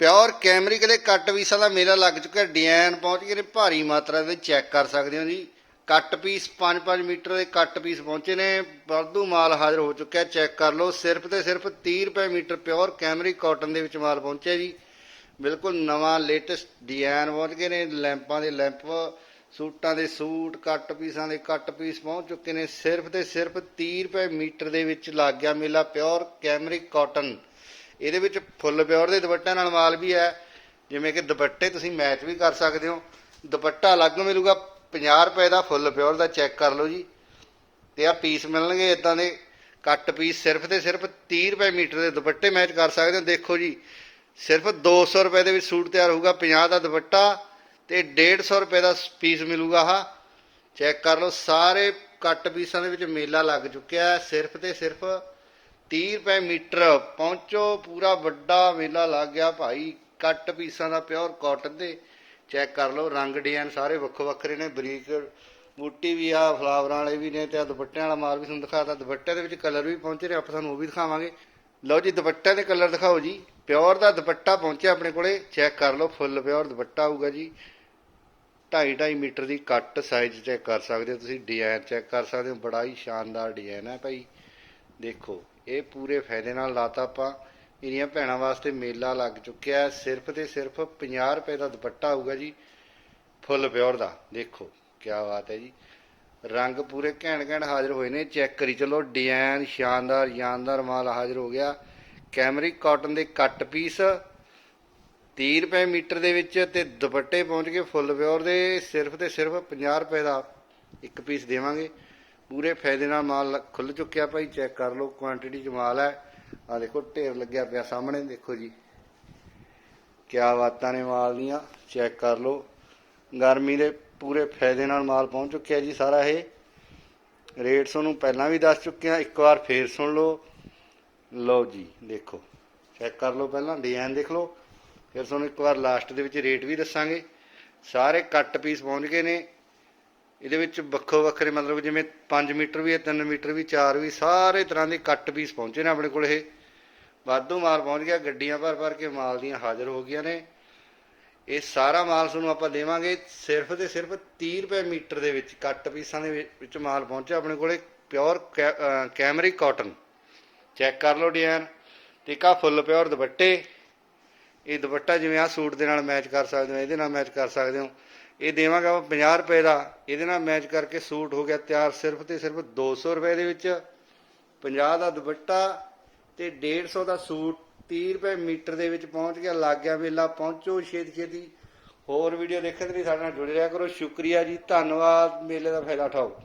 Pure cambric ਦੇ ਕੱਟ ਪੀਸਾਂ ਦਾ ਮੇਲਾ ਲੱਗ ਚੁੱਕਾ ਡਿਜ਼ਾਈਨ ਪਹੁੰਚ ਗਏ ਨੇ, ਭਾਰੀ ਮਾਤਰਾ ਦੇ ਚੈੱਕ ਕਰ ਸਕਦੇ ਹੋ ਜੀ। ਕੱਟ ਪੀਸ 5-5 ਮੀਟਰ ਦੇ ਕੱਟ ਪੀਸ ਪਹੁੰਚੇ ਨੇ, ਵਾਧੂ ਮਾਲ ਹਾਜ਼ਰ ਹੋ ਚੁੱਕਿਆ, ਚੈੱਕ ਕਰ ਲਓ, ਸਿਰਫ ਤੇ ਸਿਰਫ 30 ਰੁਪਏ ਮੀਟਰ ਪਿਓਰ ਕੈਮਰੀ ਕਾਟਨ ਦੇ ਵਿੱਚ ਮਾਲ ਪਹੁੰਚਿਆ ਜੀ। ਬਿਲਕੁਲ ਨਵਾਂ ਲੇਟੈਸਟ ਡਿਜ਼ਾਈਨ ਪਹੁੰਚ ਗਏ ਨੇ, ਲੈਂਪਾਂ ਦੇ ਲੈਂਪ, ਸੂਟਾਂ ਦੇ ਸੂਟ, ਕੱਟ ਪੀਸਾਂ ਦੇ ਕੱਟ ਪੀਸ ਪਹੁੰਚ ਚੁੱਕੇ ਨੇ, ਸਿਰਫ ਤੇ ਸਿਰਫ 30 ਰੁਪਏ ਮੀਟਰ ਦੇ ਵਿੱਚ ਲੱਗ ਗਿਆ ਮੇਲਾ ਪਿਓਰ ਕੈਮਰੀ ਕਾਟਨ। ਇਹਦੇ ਵਿੱਚ ਫੁੱਲ ਪਿਓਰ ਦੇ ਦੁਪੱਟਿਆਂ ਨਾਲ ਮਾਲ ਵੀ ਹੈ। ਜਿਵੇਂ ਕਿ ਦੁਪੱਟੇ ਤੁਸੀਂ ਮੈਚ ਵੀ ਕਰ ਸਕਦੇ ਹੋ। ਦੁਪੱਟਾ ਅਲੱਗ ਮਿਲੂਗਾ 50 ਰੁਪਏ ਦਾ ਫੁੱਲ ਪਿਓਰ ਦਾ ਚੈੱਕ ਕਰ ਲਓ ਜੀ। ਤੇ ਆ ਪੀਸ ਮਿਲਣਗੇ ਇਦਾਂ ਦੇ। ਕੱਟ ਪੀਸ ਸਿਰਫ ਤੇ ਸਿਰਫ 30 ਰੁਪਏ ਮੀਟਰ ਦੇ ਦੁਪੱਟੇ ਮੈਚ ਕਰ ਸਕਦੇ ਹੋ। ਦੇਖੋ ਜੀ, ਸਿਰਫ 200 ਰੁਪਏ ਦੇ ਵਿੱਚ ਸੂਟ ਤਿਆਰ ਹੋਊਗਾ 50 ਦਾ ਦੁਪੱਟਾ ਤੇ 150 ਰੁਪਏ ਦਾ ਪੀਸ ਮਿਲੂਗਾ ਆਹ। ਚੈੱਕ ਕਰ ਲਓ, ਸਾਰੇ ਕੱਟ ਪੀਸਾਂ ਦੇ ਵਿੱਚ ਮੇਲਾ ਲੱਗ ਚੁੱਕਿਆ ਸਿਰਫ ਤੇ ਸਿਰਫ 30 ਰੁਪਏ ਮੀਟਰ, ਪਹੁੰਚੋ, ਪੂਰਾ ਵੱਡਾ ਮੇਲਾ ਲੱਗ ਗਿਆ ਭਾਈ। ਕੱਟ ਪੀਸਾਂ ਦਾ ਪਿਓਰ ਕਾਟਨ ਦੇ। ਚੈੱਕ ਕਰ ਲਓ, ਰੰਗ ਡਿਜ਼ਾਈਨ ਸਾਰੇ ਵੱਖੋ ਵੱਖਰੇ ਨੇ। ਬਰੀਕ ਬੂਟੀ ਵੀ ਆ, ਫਲਾਵਰਾਂ ਵਾਲੇ ਵੀ ਨੇ ਤੇ ਦੁਪੱਟਿਆਂ ਵਾਲਾ ਮਾਲ ਵੀ ਤੁਹਾਨੂੰ ਦਿਖਾਤਾ। ਦੁਪੱਟਿਆਂ ਦੇ ਵਿੱਚ ਕਲਰ ਵੀ ਪਹੁੰਚੇ ਨੇ ਆਪਾਂ ਤੁਹਾਨੂੰ ਉਹ ਵੀ ਦਿਖਾਵਾਂਗੇ। ਲਓ ਜੀ, ਦੁਪੱਟਿਆਂ ਦੇ ਕਲਰ ਦਿਖਾਓ ਜੀ। ਪਿਓਰ ਦਾ ਦੁਪੱਟਾ ਪਹੁੰਚਿਆ ਆਪਣੇ ਕੋਲੇ। ਚੈੱਕ ਕਰ ਲਓ ਫੁੱਲ ਪਿਓਰ ਦੁਪੱਟਾ ਆਊਗਾ ਜੀ। 2.5 ਮੀਟਰ ਦੀ ਕੱਟ ਸਾਈਜ਼ ਚੈੱਕ ਕਰ ਸਕਦੇ ਹੋ ਤੁਸੀਂ ਡਿਜ਼ਾਈਨ ਚੈੱਕ ਕਰ ਸਕਦੇ ਹੋ। ਬੜਾ ਹੀ ਸ਼ਾਨਦਾਰ ਡਿਜ਼ਾਈਨ ਹੈ ਭਾਈ। ਦੇਖੋ ਇਹ ਪੂਰੇ ਫਾਇਦੇ ਨਾਲ ਲਾਤਾ ਆਪਾਂ। ਇਹਦੀਆਂ ਭੈਣਾਂ ਵਾਸਤੇ ਮੇਲਾ ਲੱਗ ਚੁੱਕਿਆ ਹੈ। ਸਿਰਫ ਤੇ ਸਿਰਫ 50 ਰੁਪਏ ਦਾ ਦੁਪੱਟਾ ਆਊਗਾ ਜੀ, ਫੁੱਲ ਪਿਓਰ ਦਾ। ਦੇਖੋ ਕੀ ਬਾਤ ਹੈ ਜੀ। ਰੰਗ ਪੂਰੇ ਘੈਂਟ ਘੈਂਟ ਹਾਜ਼ਰ ਹੋਏ ਨੇ। ਚੈੱਕ ਕਰੀ ਚਲੋ, ਡਿਜ਼ਾਈਨ ਸ਼ਾਨਦਾਰ ਸ਼ਾਨਦਾਰ ਮਾਲ ਹਾਜ਼ਰ ਹੋ ਗਿਆ। ਕੈਮਰਿਕ ਕਾਟਨ ਦੇ ਕੱਟ ਪੀਸ 30 ਰੁਪਏ ਮੀਟਰ ਦੇ ਵਿੱਚ ਤੇ ਦੁਪੱਟੇ ਪਹੁੰਚ ਗਏ ਫੁੱਲ ਪਿਓਰ ਦੇ। ਸਿਰਫ ਤੇ ਸਿਰਫ 50 ਰੁਪਏ ਦਾ ਇੱਕ ਪੀਸ ਦੇਵਾਂਗੇ। ਪੂਰੇ ਫਾਇਦੇ ਨਾਲ ਮਾਲ ਖੁੱਲ ਚੁੱਕਿਆ ਭਾਈ, ਚੈੱਕ ਕਰ ਲਓ ਕੁਆਂਟੀਟੀ ਚ ਮਾਲ ਹੈ। ਆ ਦੇਖੋ, ਢੇਰ ਲੱਗਿਆ ਪਿਆ ਸਾਹਮਣੇ, ਦੇਖੋ ਜੀ। ਕਿਆ ਬਾਤਾਂ ਨੇ ਮਾਲ ਦੀਆਂ, ਚੈੱਕ ਕਰ ਲਓ। ਗਰਮੀ ਦੇ ਪੂਰੇ ਫਾਇਦੇ ਨਾਲ ਮਾਲ ਪਹੁੰਚ ਚੁੱਕਿਆ ਜੀ ਸਾਰਾ ਇਹ। ਰੇਟ ਤੁਹਾਨੂੰ ਪਹਿਲਾਂ ਵੀ ਦੱਸ ਚੁੱਕਿਆ ਇੱਕ ਵਾਰ ਫੇਰ ਸੁਣ ਲਓ। ਲਓ ਜੀ, ਦੇਖੋ। ਚੈੱਕ ਕਰ ਲਓ ਪਹਿਲਾਂ ਡਿਜ਼ਾਈਨ ਦੇਖ ਲਓ। ਫਿਰ ਤੁਹਾਨੂੰ ਇੱਕ ਵਾਰ ਲਾਸਟ ਦੇ ਵਿੱਚ ਰੇਟ ਵੀ ਦੱਸਾਂਗੇ। ਸਾਰੇ ਕੱਟ ਪੀਸ ਪਹੁੰਚ ਗਏ ਨੇ। ਇਹਦੇ ਵਿੱਚ ਵੱਖੋ ਵੱਖਰੇ ਮਤਲਬ ਜਿਵੇਂ 5 ਮੀਟਰ ਵੀ ਹੈ 3 ਮੀਟਰ ਵੀ 4 ਵੀ, ਸਾਰੇ ਤਰ੍ਹਾਂ ਦੇ ਕੱਟ ਪੀਸ ਪਹੁੰਚੇ ਨੇ ਆਪਣੇ ਕੋਲ ਇਹ। ਵਾਧੂ ਮਾਲ ਪਹੁੰਚ ਗਿਆ, ਗੱਡੀਆਂ ਭਰ ਭਰ ਕੇ ਮਾਲ ਦੀਆਂ ਹਾਜ਼ਰ ਹੋ ਗਈਆਂ ਨੇ। ਇਹ ਸਾਰਾ ਮਾਲ ਤੁਹਾਨੂੰ ਆਪਾਂ ਦੇਵਾਂਗੇ, ਸਿਰਫ ਤੇ ਸਿਰਫ 30 ਰੁਪਏ ਮੀਟਰ ਦੇ ਵਿੱਚ ਕੱਟ ਪੀਸਾਂ ਦੇ ਵਿੱਚ- ਮਾਲ ਪਹੁੰਚਿਆ ਆਪਣੇ ਕੋਲੇ, ਪਿਓਰ ਕੈਮਰੀ ਕਾਟਨ। ਚੈੱਕ ਕਰ ਲਓ ਡਿਜ਼ਾਈਨ, ਤੇ ਕਾ ਫੁੱਲ ਪਿਓਰ ਦੁਪੱਟੇ। ਇਹ ਦੁਪੱਟਾ ਜਿਵੇਂ ਆ ਸੂਟ ਦੇ ਨਾਲ ਮੈਚ ਕਰ ਸਕਦੇ ਹੋ, ਇਹਦੇ ਨਾਲ ਮੈਚ ਕਰ ਸਕਦੇ ਹੋ। ਇਹ ਦੇਵਾਂਗਾ ਆਪਾਂ 50 ਰੁਪਏ ਦਾ। ਇਹਦੇ ਨਾਲ ਮੈਚ ਕਰਕੇ ਸੂਟ ਹੋ ਗਿਆ ਤਿਆਰ ਸਿਰਫ ਤੇ ਸਿਰਫ 200 ਰੁਪਏ ਦੇ ਵਿੱਚ। 50 ਦਾ ਦੁਪੱਟਾ ਤੇ 150 ਦਾ ਸੂਟ 30 ਰੁਪਏ ਮੀਟਰ ਦੇ ਵਿੱਚ ਪਹੁੰਚ ਗਿਆ। ਲੱਗ ਗਿਆ ਮੇਲਾ ਪਹੁੰਚੋ ਛੇਤੀ ਛੇਤੀ। ਹੋਰ ਵੀਡੀਓ ਦੇਖਣ ਲਈ ਸਾਡੇ ਨਾਲ ਜੁੜੇ ਰਿਹਾ ਕਰੋ। ਸ਼ੁਕਰੀਆ ਜੀ, ਧੰਨਵਾਦ। ਮੇਲੇ ਦਾ ਫਾਇਦਾ ਉਠਾਓ।